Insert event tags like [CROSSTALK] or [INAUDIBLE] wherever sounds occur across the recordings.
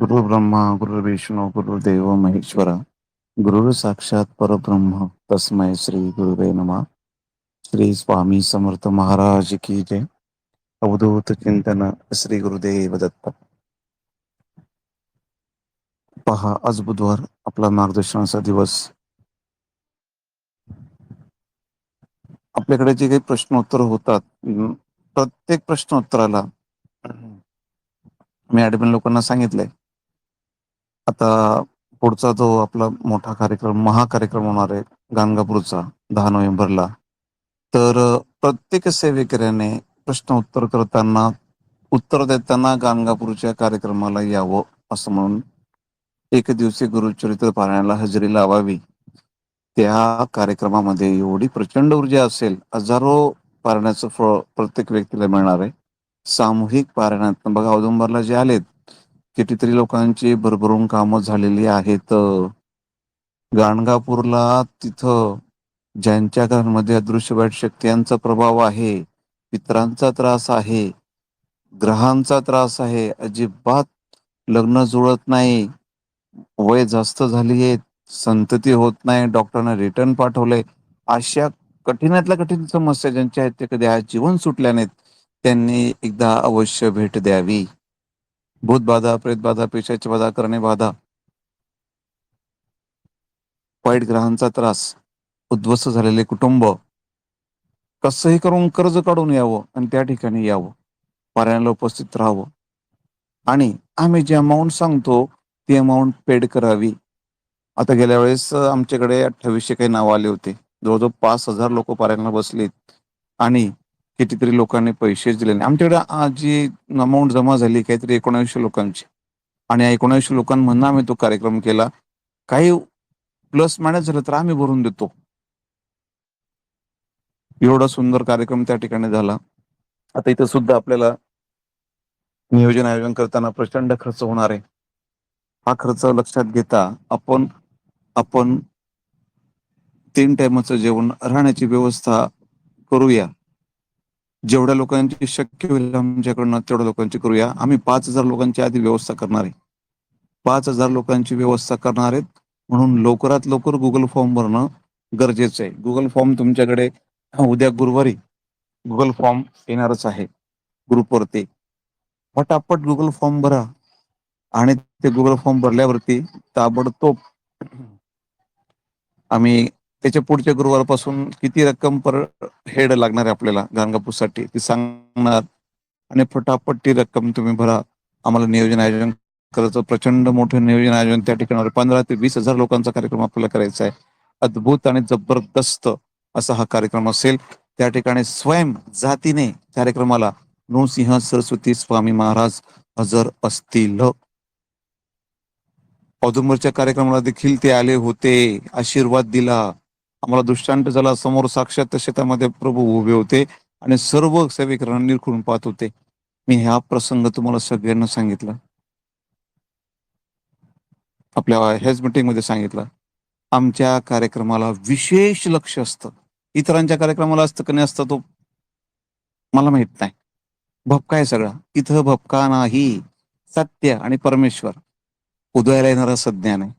गुरु ब्रह्मा गुरु विष्णू गुरुदेव महेश्वरा. गुरु साक्षात परब्रह्म. तस्मै श्री गुरुवे नमा. श्री स्वामी समर्थ महाराज की जय. अवधूत चिंतन श्री गुरुदेव दत्त. पहा आज बुधवार आपला मार्गदर्शनाचा दिवस. आपल्याकडे जे काही प्रश्नोत्तर होतात प्रत्येक प्रश्नोत्तराला मी ऍडमिन लोकांना सांगितलंय आता पुढचा जो आपला मोठा कार्यक्रम महाकार्यक्रम होणार आहे गाणगापूरचा दहा नोव्हेंबरला तर प्रत्येक सेवेकऱ्याने प्रश्न उत्तर करताना उत्तर देताना गाणगापूरच्या कार्यक्रमाला यावं असं म्हणून एक दिवसीय गुरुचरित्र पारायणाला हजेरी लावावी. त्या कार्यक्रमामध्ये एवढी प्रचंड ऊर्जा असेल हजारो पारण्याचं फळ प्रत्येक व्यक्तीला मिळणार आहे. सामूहिक पारण्यात बघा औदुंबरला जे आलेत कितीतरी लोकांची भरभरून कामं झालेली आहेत. गाणगापूरला तिथं ज्यांच्या घरांमध्ये अदृश्य वाईट शक्त्यांचा प्रभाव आहे पित्रांचा त्रास आहे ग्रहांचा त्रास आहे अजिबात लग्न जुळत नाही वय जास्त झाली आहे संतती होत नाही डॉक्टरना रिटर्न पाठवले अशा कठीणातल्या कठीण समस्या ज्यांच्या आहेत ते कधी आज जीवन सुटल्या नाहीत त्यांनी एकदा अवश्य भेट द्यावी. भूतबाधा प्रेतबाधा पेशाची बाधा करणे बाधा. वाईट ग्रहांचा त्रास उद्ध्वस्त झालेले कुटुंब. कसंही करून कर्ज काढून यावं आणि त्या ठिकाणी यावं. पारायणाला उपस्थित राहावं. आणि आम्ही जे अमाऊंट सांगतो ती अमाऊंट पेड करावी. आता गेल्या वेळेस आमच्याकडे अठ्ठावीसशे काही नावं आले होते. जवळजवळ पाच हजार लोक पारायणाला बसलेत. आणि कितीतरी लोकांनी पैसेच दिले नाही. आमच्याकडे जी अमाऊंट जमा झाली काहीतरी एकोणावीसशे लोकांची. आणि एकोणावीसशे लोकांमधनं आम्ही तो कार्यक्रम केला. काही प्लस मायनस झालं तर आम्ही भरून देतो. एवढा सुंदर कार्यक्रम त्या ठिकाणी झाला. आता इथं सुद्धा आपल्याला नियोजन आयोजन करताना प्रचंड खर्च होणार आहे. हा खर्च लक्षात घेता आपण आपण तीन टायमाचं जेवण राहण्याची व्यवस्था करूया. जेवढ्या लोकांची शक्य होईल आमच्याकडनं तेवढ्या लोकांची करूया. आम्ही पाच हजार लोकांची आधी व्यवस्था करणार आहे. पाच हजार लोकांची व्यवस्था करणार आहेत. म्हणून लवकरात लवकर गुगल फॉर्म भरणं गरजेचं आहे. गुगल फॉर्म तुमच्याकडे उद्या गुरुवारी गुगल फॉर्म येणारच आहे. ग्रुपवरती पटापट गुगल फॉर्म भरा. आणि ते गुगल फॉर्म भरल्यावरती ताबडतोब आम्ही त्याच्या पुढच्या गुरुवारपासून किती रक्कम पर हेड लागणार आहे आपल्याला गाणगापूरसाठी? ती सांगणार. आणि फटाफट ती रक्कम तुम्ही भरा. आम्हाला नियोजन आयोजन करायचं. प्रचंड मोठं नियोजन आयोजन त्या ठिकाणी पंधरा ते वीस हजार लोकांचा कार्यक्रम आपल्याला करायचा आहे. अद्भुत आणि जबरदस्त असा हा कार्यक्रम असेल. त्या ठिकाणी स्वयं जातीने कार्यक्रमाला नृसिंह सरस्वती स्वामी महाराज हजर असतील. औदुंबरच्या कार्यक्रमाला देखील ते आले होते. आशीर्वाद दिला. आम्हाला दुष्टांत झाला समोर साक्षात शेतामध्ये प्रभू उभे होते आणि सर्व सेवेकरांना निरखून पाहत होते. मी हा प्रसंग तुम्हाला सगळ्यांना सांगितला. आपल्या ह्याच मीटिंगमध्ये सांगितलं. आमच्या कार्यक्रमाला विशेष लक्ष असतं. इतरांच्या कार्यक्रमाला असतं का नाही असतं तो मला माहीत नाही. भपका आहे सगळा. इथं भपका नाही. सत्य आणि परमेश्वर. उदयाला येणारा सज्ञान आहे.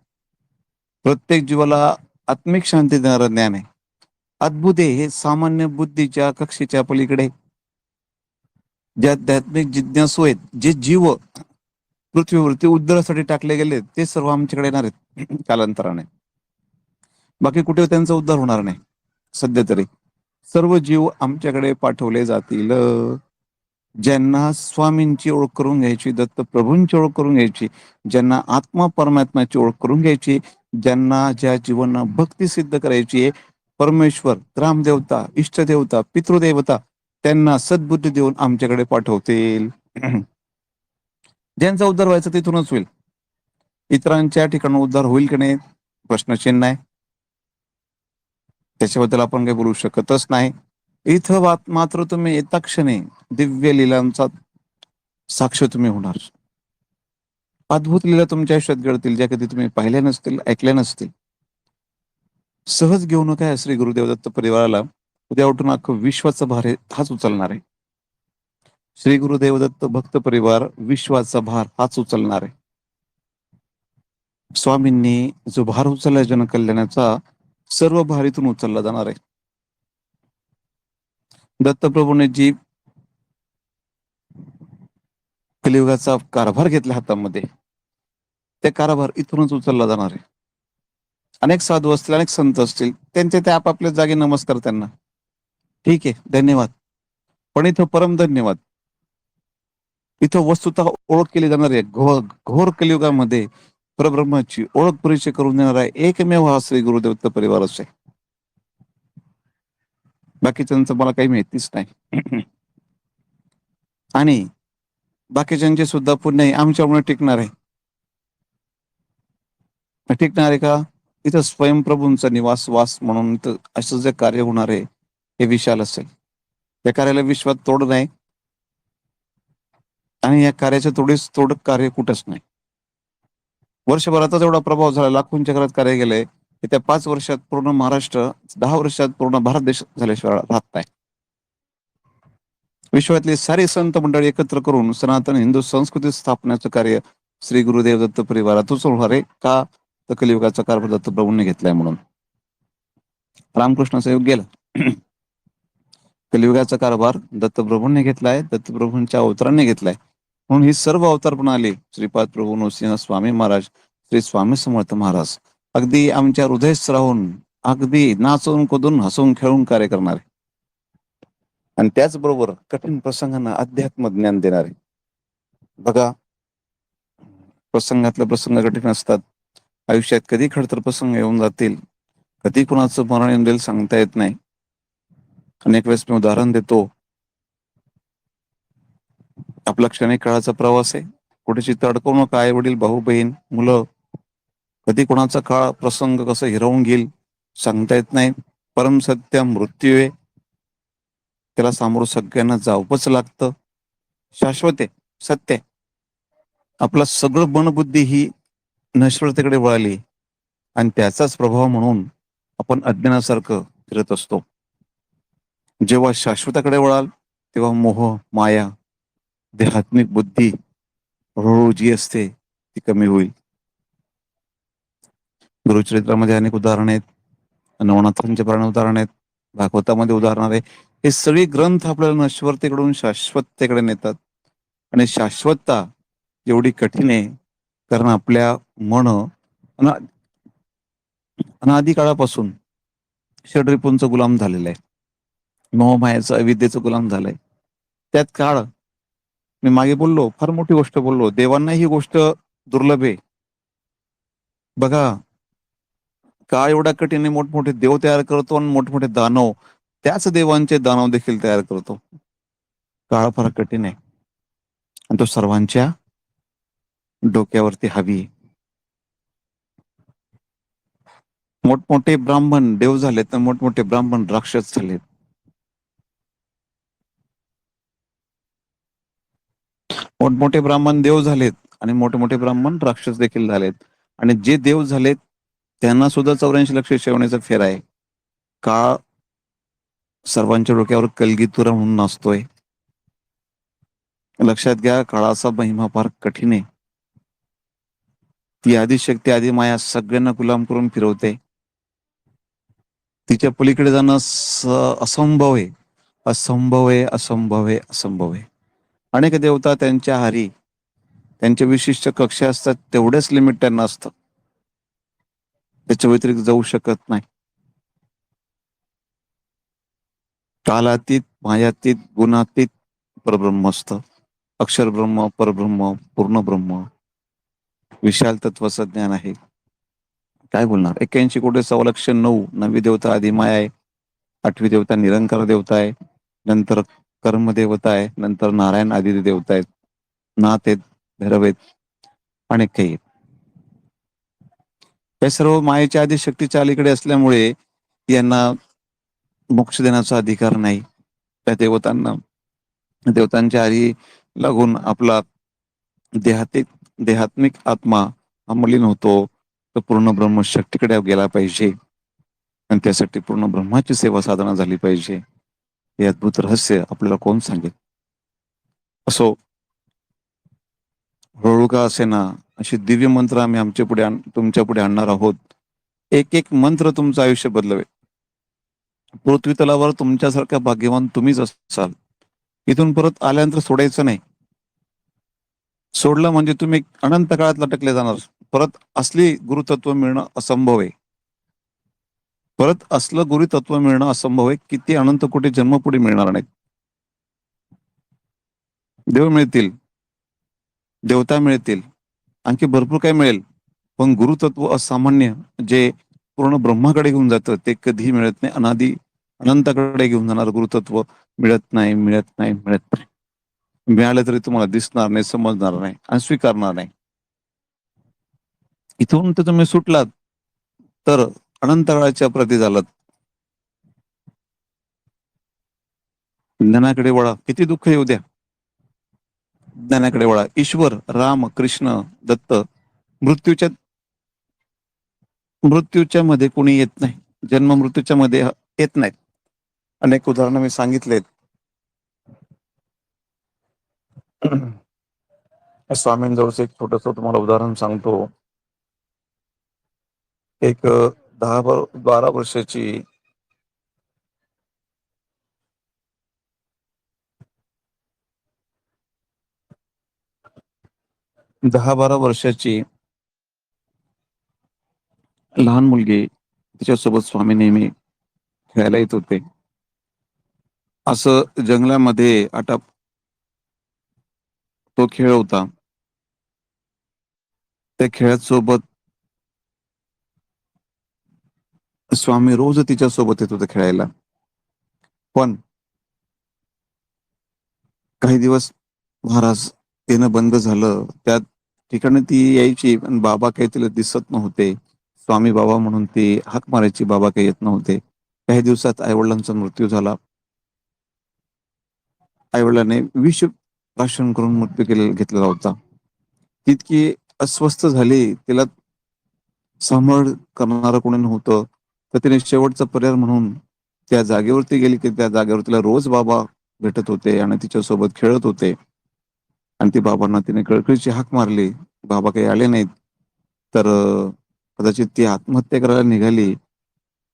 प्रत्येक जीवाला आत्मिक शांती देणारं ज्ञान आहे. अद्भुते हे सामान्य बुद्धीच्या कक्षेच्या पलीकडे जे आध्यात्मिक जिज्ञासू आहेत जे जीव पृथ्वीवरती उद्धारासाठी टाकले गेले ते सर्व आमच्याकडे येणार आहेत. [CLEARS THROAT] कालांतराने. बाकी कुठे त्यांचा उद्धार होणार नाही सध्या तरी. सर्व जीव आमच्याकडे पाठवले जातील. ज्यांना स्वामींची ओळख करून घ्यायची दत्त प्रभूंची ओळख करून घ्यायची ज्यांना आत्मा परमात्म्याची ओळख करून घ्यायची ज्यांना ज्या जीवना भक्ती सिद्ध करायची आहे परमेश्वर रामदेवता इष्टदेवता पितृदेवता त्यांना सद्बुद्धी देऊन आमच्याकडे पाठवतील. [CLEARS THROAT] ज्यांचा उद्धार व्हायचा तिथूनच होईल. इतरांच्या ठिकाणी उद्धार होईल की नाही प्रश्नचिन्ह आहे त्याच्याबद्दल आपण काही बोलू शकतच नाही. इथं मात्र तुम्ही येता क्षणी दिव्य लिलांचा साक्ष तुम्ही होणार. अद्भुत लिला तुमच्या आयुष्यात घडतील ज्या कधी तुम्ही पाहिल्या नसतील ऐकल्या नसतील. सहज घेऊ नका श्री गुरुदेवदत्त परिवाराला. उद्या उठून अख्खं विश्वाचा भार हाच उचलणार आहे. श्री गुरुदेवदत्त भक्त परिवार विश्वाचा भार हाच उचलणार आहे. स्वामींनी जो भार उचलला जनकल्याणाचा सर्व भारीतून उचलला जाणार आहे. दत्तप्रभूने जी कलियुगाचा कारभार घेतला हातामध्ये. ते कारभार इथूनच उचलला जाणार आहे. अनेक साधू असतील अनेक संत असतील त्यांचे ते आपापल्या जागी नमस्कार त्यांना. ठीक आहे धन्यवाद. पण इथं परम धन्यवाद. इथं वस्तुतः ओळख केली जाणार आहे. घोर घोर कलियुगामध्ये परब्रह्माची ओळख परिचय करून देणारा एकमेव हा श्री गुरुदेव परिवारच आहे बाकीच्यांचं मला काही माहितीच नाही. [CLEARS THROAT] आणि बाकीच्यांचे सुद्धा पुण्य आमच्यामुळे टिकणार आहे. टिकणार आहे का? इथं स्वयंप्रभूंचा निवास वास म्हणून असं जे कार्य होणार आहे हे विशाल असेल. त्या कार्याला विश्वात तोड नाही. आणि या कार्याच्या तोडीस तोड कार्य कुठंच नाही. वर्षभराचा जेवढा प्रभाव झाला लाखोंच्या घरात कार्य गेलंय त्या पाच वर्षात पूर्ण महाराष्ट्र दहा वर्षात पूर्ण भारत देश झाल्याशिवाय राहत नाही. विश्वातले सारे संत मंडळी एकत्र करून सनातन हिंदू संस्कृती स्थापण्याचं कार्य श्री गुरुदेव दत्त परिवारातून होणार आहे. का? तर कलियुगाचा कारभार दत्तप्रभूंनी घेतलाय म्हणून. रामकृष्णाचा युग गेला. कलियुगाचा कारभार दत्तप्रभूंनी घेतलाय दत्तप्रभूंच्या अवतारांनी घेतलाय. म्हणून ही सर्व अवतार पण आली. श्रीपाद प्रभू नृसिंह स्वामी महाराज श्री स्वामी समर्थ महाराज. अगदी आमच्या हृदयच राहून अगदी नाचून कुदून हसून खेळून कार्य करणारे. आणि त्याचबरोबर कठीण प्रसंगांना अध्यात्म ज्ञान देणारे. बघा प्रसंगातले प्रसंग कठीण असतात. आयुष्यात कधी खडतर प्रसंग येऊन जातील? कधी कुणाचं मरण येऊन जाईल सांगता येत नाही. अनेक वेळेस मी उदाहरण देतो. आपला क्षणिक काळाचा प्रवास आहे. कुठे चित्त अडकवू नका आई वडील भाऊ बहीण मुलं. कधी कोणाचा काळ प्रसंग कसं हिरवून घेईल सांगता येत नाही. परम सत्य मृत्यू आहे. त्याला सामोरं सगळ्यांना जावंच लागतं. शाश्वत आहे. सत्य आपलं सगळं मनबुद्धी ही नश्वरतेकडे वळाली आणि त्याचाच प्रभाव म्हणून आपण अज्ञानासारखं फिरत असतो. जेव्हा शाश्वताकडे वळाल तेव्हा मोह माया देहात्मिक बुद्धी हळूहळू जी असते ती कमी होईल. गुरुचरित्रामध्ये अनेक उदाहरण आहेत. नवनाथांचे प्राण उदाहरण आहेत. भागवतामध्ये उदाहरण आहे. हे सगळे ग्रंथ आपल्याला नश्वरतेकडून शाश्वततेकडे नेतात. आणि शाश्वतता एवढी कठीण आहे कारण आपल्या मन अनादी काळापासून षडरिपूंचं गुलाम झालेलं आहे. मोहमायाचं अविद्येचं गुलाम झालाय. त्यात काळ मी मागे बोललो फार मोठी गोष्ट बोललो देवांना ही गोष्ट दुर्लभ आहे. बघा काळ एवढा कठीण मोठमोठे देव तयार करतो आणि मोठमोठे दानव त्याच देवांचे दानव देखील तयार करतो. काळ फार कठीण आहे. आणि तो सर्वांच्या डोक्यावरती हवी. मोठमोठे ब्राह्मण देव झालेत तर मोठमोठे ब्राह्मण राक्षस झालेत मोठमोठे ब्राह्मण देव झालेत आणि मोठे मोठे ब्राह्मण राक्षस देखील झालेत. आणि जे देव झालेत त्यांना सुद्धा चौऱ्याऐंशी लक्ष शेवण्याचा फेर आहे. का? सर्वांच्या डोक्यावर कलगीतुरा म्हणून नसतोय लक्षात घ्या काळाचा महिमा फार कठीण आहे. ती आदिशक्ती आधी माया सगळ्यांना गुलाम करून फिरवते. तिच्या पलीकडे जाणं असंभव आहे. असंभव आहे असंभव आहे असंभव आहे. अनेक देवता त्यांच्या हारी त्यांच्या विशिष्ट कक्षा असतात तेवढेच लिमिट त्यांना असतं. त्याच्या व्यतिरिक्त जाऊ शकत नाही. कालातीत मायातीत गुणातीत परब्रह्म असत अक्षर ब्रह्म परब्रह्म पूर्ण ब्रह्म विशाल तत्वाचं ज्ञान आहे. काय बोलणार? एक्क्याऐंशी कोटी सवलक्ष नऊ नवी देवता आदिमाय आहे. आठवी देवता निरंकार देवता आहे. नंतर कर्म देवता आहे. नंतर नारायण आदिती देवता आहेत. नाथ आहेत भैरव आहेत अनेक काही आहेत. हे सर्व मायेच्या आधी शक्तीच्या अलीकडे असल्यामुळे यांना मोक्ष देण्याचा अधिकार नाही. त्या देवतांना देवतांच्या आधी लागून आपला देहातिक देहात्मिक आत्मा अमलीन होतो तर पूर्ण ब्रह्म शक्तीकडे गेला पाहिजे. आणि त्यासाठी पूर्ण ब्रह्माची सेवा साधना झाली पाहिजे. हे अद्भुत रहस्य आपल्याला कोण सांगेल? असो हळू का असेना अशी दिव्य मंत्र आम्ही आमच्या पुढे तुमच्यापुढे आणणार आहोत. एक एक मंत्र तुमचं आयुष्य बदलवे. पृथ्वी तलावर तुमच्यासारखा भाग्यवान तुम्हीच असाल. इथून परत आल्यानंतर सोडायचं नाही. सोडलं म्हणजे तुम्ही अनंत काळात लटकले जाणार. परत असली गुरुतत्व मिळणं असंभव आहे. परत असलं गुरुतत्व मिळणं असंभव आहे. किती अनंत कोटी जन्म पुढे मिळणार नाहीत. देव मिळतील. देवता मिळतील. आणखी भरपूर काय मिळेल. पण गुरुतत्व असामान्य जे पूर्ण ब्रह्माकडे घेऊन जातं ते कधीही मिळत नाही. अनादी अनंताकडे घेऊन जाणार गुरुतत्व मिळत नाही मिळत नाही मिळत नाही. मिळालं तरी तुम्हाला दिसणार नाही समजणार नाही आणि स्वीकारणार नाही. इथून तर तुम्ही सुटलात तर अनंत काळाच्या प्रती झालात. ज्ञानाकडे वळा किती दुःख येऊ द्या. ज्ञानाकडे वळा ईश्वर राम कृष्ण दत्त मृत्यूच्या मृत्यूच्या मध्ये कोणी येत नाही. जन्म मृत्यूच्या मध्ये येत नाहीत. अनेक उदाहरणं मी सांगितलेत. स्वामींजवळचं एक छोटस तुम्हाला उदाहरण सांगतो. एक दहा बारा वर्षाची दहा बारा वर्षाची लहान मुलगी तिच्यासोबत स्वामी नेहमी खेळायला येत होते. असं जंगलामध्ये आटाप तो खेळ होता. त्या खेळात सोबत स्वामी रोज तिच्या सोबत येत होते खेळायला. पण काही दिवस महाराज येणं बंद झालं. त्या ठिकाणी ती यायची पण बाबा काही तिला दिसत नव्हते. स्वामी बाबा म्हणून ती हाक मारायची बाबा काही येत नव्हते. काही दिवसात आईवडिलांचा मृत्यू झाला. आईवडिलांनी विष भाषण करून मृत्यू केलेला घेतलेला होता. तितकी अस्वस्थ झाली तिला सांभाळ करणारं कोणी नव्हतं. तर तिने शेवटचा पर्याय म्हणून त्या जागेवरती गेली की त्या जागेवर तिला रोज बाबा भेटत होते आणि तिच्यासोबत खेळत होते. आणि ती बाबांना तिने कळकळीची हाक मारली. बाबा काही आले नाहीत. तर कदाचित ती आत्महत्या करायला निघाली.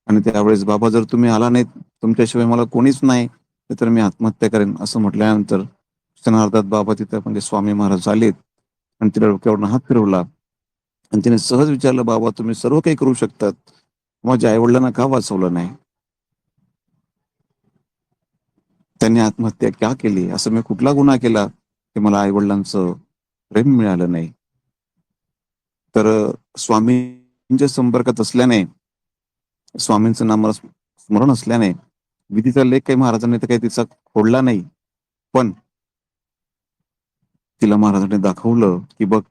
आणि त्यावेळेस बाबा जर तुम्ही आला नाहीत तुमच्याशिवाय मला कोणीच नाही तर मी आत्महत्या करेन असं म्हटल्यानंतर क्षणार्धात बाबा तिथं म्हणजे स्वामी महाराज आलेत आणि तिला डोक्यावरून हात फिरवला. आणि तिने सहज विचारलं बाबा तुम्ही सर्व काही करू शकतात. माझ्या आईवडिलांना का वाचवलं नाही? त्यांनी आत्महत्या का केली? असं मी कुठला गुन्हा केला की मला आईवडिलांचं प्रेम मिळालं नाही? तर स्वामींच्या संपर्कात असल्याने स्वामींचं नाम स्मरण असल्याने विधीचा लेख काही महाराजांनी तर काही तिचा फोडला नाही. पण तिला महाराजांनी दाखवलं की बघ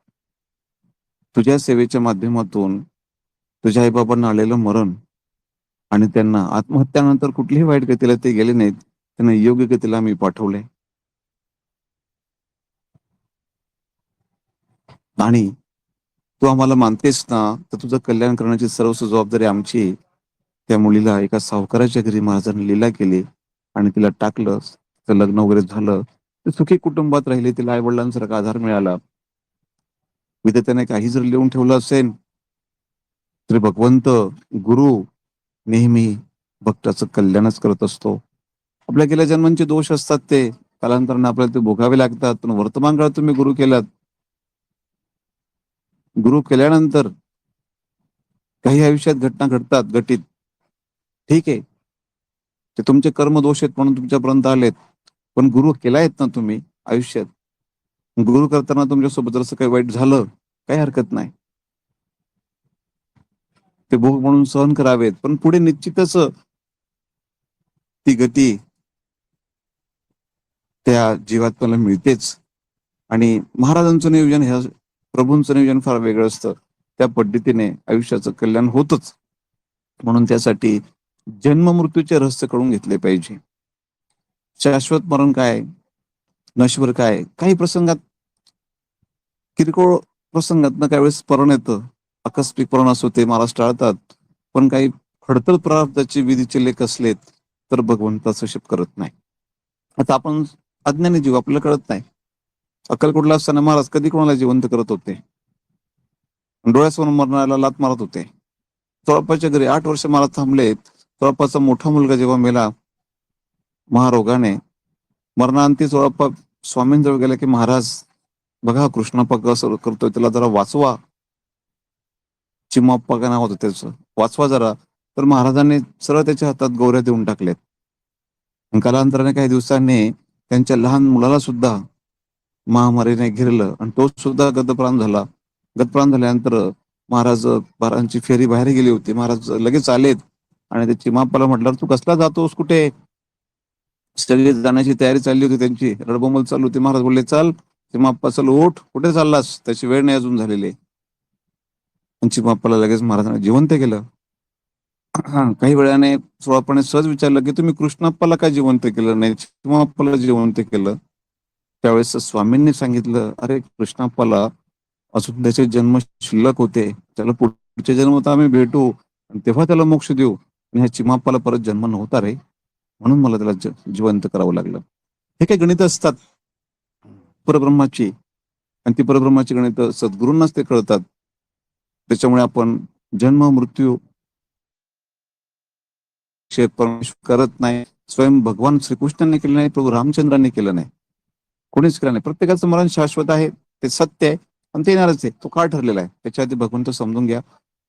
तुझ्या सेवेच्या माध्यमातून तुझ्या आईबाबांना आलेलं मरण आणि त्यांना आत्महत्यानंतर कुठलीही वाईट गतीला ते गेले नाहीत त्यांना योग्य गतीला मी पाठवले आणि तू आम्हाला मानतेस ना तर तुझं कल्याण करण्याची सर्वस्व जबाबदारी आमची त्या मुलीला एका सावकाराच्या घरी महाराजांनी लीला केली आणि तिला टाकलं तिचं लग्न वगैरे झालं. ते सुखी कुटुंबात राहिले तिला आई वडिलांसारखा आधार मिळाला. विद्यार्थ्याने काही जर लिहून ठेवलं असेल तरी भगवंत गुरु नेहमी भक्ताचं कल्याणच करत असतो. आपल्या गेल्या जन्मांचे दोष असतात ते. कालांतराने आपल्याला ते भोगावे लागतात पण वर्तमान काळात तुम्ही गुरु केलात. गुरु केल्यानंतर काही आयुष्यात घटना घडतात घटित. ठीक आहे. ते तुमचे कर्म दोष आहेत म्हणून तुमच्यापर्यंत आलेत. पण गुरु केलायत ना तुम्ही आयुष्यात? गुरु करताना तुमच्यासोबत जर असं काही वाईट झालं काही हरकत नाही. ते भोग म्हणून सहन करावेत पण पुढे निश्चितच ती गती त्या जीवात्म्याला मिळतेच. आणि महाराजांचं नियोजन ह्या प्रभूंचं नियोजन फार वेगळं असतं. त्या पद्धतीने आयुष्याचं कल्याण होतच. म्हणून त्यासाठी जन्म मृत्यूचे रहस्य कळून घेतले पाहिजे. शाश्वत मरण काय? नश्वर काय? काही प्रसंगात किरकोळ प्रसंगात काही वेळेस स्मरण येतं. आकस्मिक मरण असो ते महाराज टाळतात. पण काही खडतर प्रार्थाचे विधीचे लेख असलेत तर भगवंताचं शिप करत नाही. आता आपण अज्ञानी जीव आपल्याला कळत नाही. अक्कलकोटला असताना महाराज कधी कोणाला जिवंत करत होते? डोळ्यासमोर मरणाला लात मारत होते. चोळप्पाच्या घरी आठ वर्ष महाराज थांबलेत. चोळप्पाचा मोठा मुलगा जेव्हा मेला महारोगाने मरणांती चोळप्पा स्वामींजवळ गेला की महाराज बघा कृष्णप्पा कसं करतोय त्याला जरा वाचवा. चिमाप्पा का नाव होतं त्याचं. वाचवा जरा. तर महाराजांनी सरळ त्याच्या हातात गौऱ्या देऊन टाकल्यात. कालांतराने काही दिवसांनी त्यांच्या लहान मुलाला सुद्धा महामारीने घेरलं आणि तो सुद्धा गतप्राण झाला. गतप्राण झाल्यानंतर महाराज बारांची फेरी बाहेर गेली होती. महाराज लगेच आलेत आणि त्या चिमाप्पाला म्हटलं तू कसला जातोस? कुठे? सगळे जाण्याची तयारी चालली होती त्यांची. रडबोमल चालू होती. महाराज बोलले चाल. चिमाप्पा चल ओठ कुठे चाललास? त्याची वेळ नाही अजून झालेली. त्यांची चिमाप्पाला लगेच महाराजांना जिवंत केलं. हा काही वेळाने सोळापणे सहज विचारलं की तुम्ही कृष्णाप्पाला काय जिवंत केलं नाही? चिमाप्पाला जिवंत केलं. त्यावेळेस स्वामींनी सांगितलं अरे कृष्णाप्पाला अजून त्याचे जन्म शिल्लक होते. त्याला पुढचे जन्म तर आम्ही भेटू. आणि तेव्हा त्याला मोक्ष देऊ. आणि ह्या चिमाप्पाला परत जन्म नव्हता रे. म्हणून मला त्याला जिवंत करावं लागलं. हे काही गणित असतात. परब्रह्माची. आणि ती परब्रह्माची गणित सद्गुरूंनाच ते कळतात. त्याच्यामुळे आपण जन्म मृत्यू शे परमेश्वर करत नाही. स्वयं भगवान श्रीकृष्णांनी केलं नाही प्रभू रामचंद्रांनी केलं नाही. कोणीच केलं नाही. प्रत्येकाचं मरण शाश्वत आहे. ते सत्य आहे. आणि ते येणारच आहे. तो का ठरलेला आहे. त्याच्या आधी भगवंत समजून घ्या.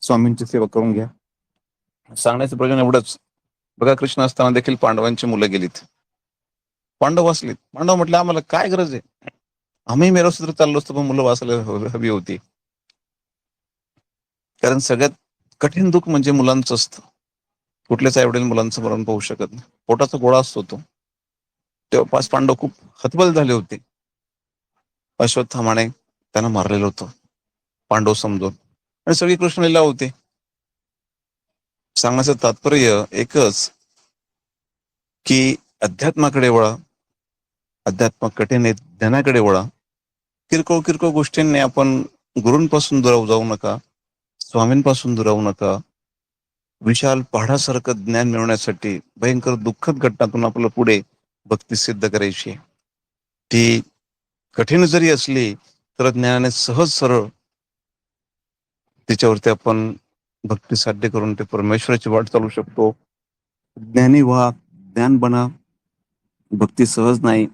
स्वामींची सेवा करून घ्या. सांगण्याचं प्रयोजन एवढंच. बघा कृष्ण असताना देखील पांडवांची मुलं गेलीत. पांडव वाचलीत. पांडव म्हटलं आम्हाला काय गरज आहे? आम्ही मेरसूत्र चाललो असतो पण मुलं वाचायला हवी होती. कारण सगळ्यात कठीण दुःख म्हणजे मुलांचं असतं. कुठलेच आईवडील मुलांचं मरण पाहू शकत नाही. पोटाचा गोळा असतो तो. तेव्हा पाच पांडव खूप हतबल झाले होते. अश्वत्थामाने त्यांना मारलेलं होतं. पांडव समजून. आणि सगळी कृष्णलीला होते. सांगण्याचं तात्पर्य एकच की अध्यात्माकडे वळा अध्यात्म कठीण आहे ज्ञानाकडे वळा. किरकोळ किरकोळ गोष्टींनी आपण गुरूंपासून दुरावू जाऊ नका स्वामींपासून दुरावू नका. विशाल पहाडासारखं ज्ञान मिळवण्यासाठी भयंकर दुःखद घटनातून आपलं पुढे भक्ती सिद्ध करायची ती कठीण जरी असली तर ज्ञानाने सहज सरळ तिच्यावरती आपण भक्ती साध्य करून ते परमेश्वराची वाट चालू शकतो. ज्ञानी व्हा ज्ञान बना. भक्ती सहज नाही.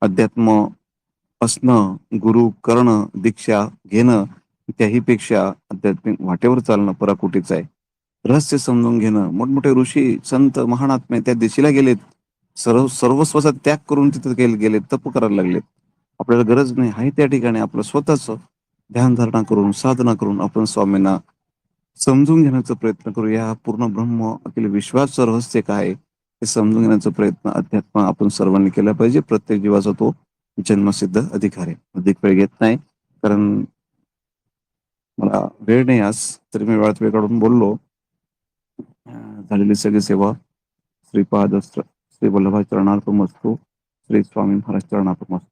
अध्यात्म असणं गुरु करणं दीक्षा घेणं त्याही पेक्षा आध्यात्मिक वाटेवर चालणं पराकुटीच आहे. रहस्य समजून घेणं. मोठमोठे ऋषी संत महानात्मे त्या दिशेला गेलेत. सर्व सर्वस्वाचा त्याग करून तिथे गेले गेलेत तप करायला लागलेत. आपल्याला गरज नाही. आहे त्या ठिकाणी आपलं स्वतःच ध्यान धारणा करून साधना करून आपण स्वामींना समजून घेण्याचा प्रयत्न करूया. पूर्ण ब्रह्म अखिल विश्वाचं रहस्य काय आहे हे समजून घेण्याचा प्रयत्न अध्यात्म आपण सर्वांनी केला पाहिजे. प्रत्येक जीवाचा तो जन्मसिद्ध अधिकार आहे. अधिक वेळ घेत नाही कारण मला वेळ नाही आज तरी मी वेळात वेळ काढून बोललो. झालेली सगळी सेवा श्रीपाद श्री वल्लभा चरणार्पण वस्तू श्री स्वामी महाराज चरणार्पण वस्तू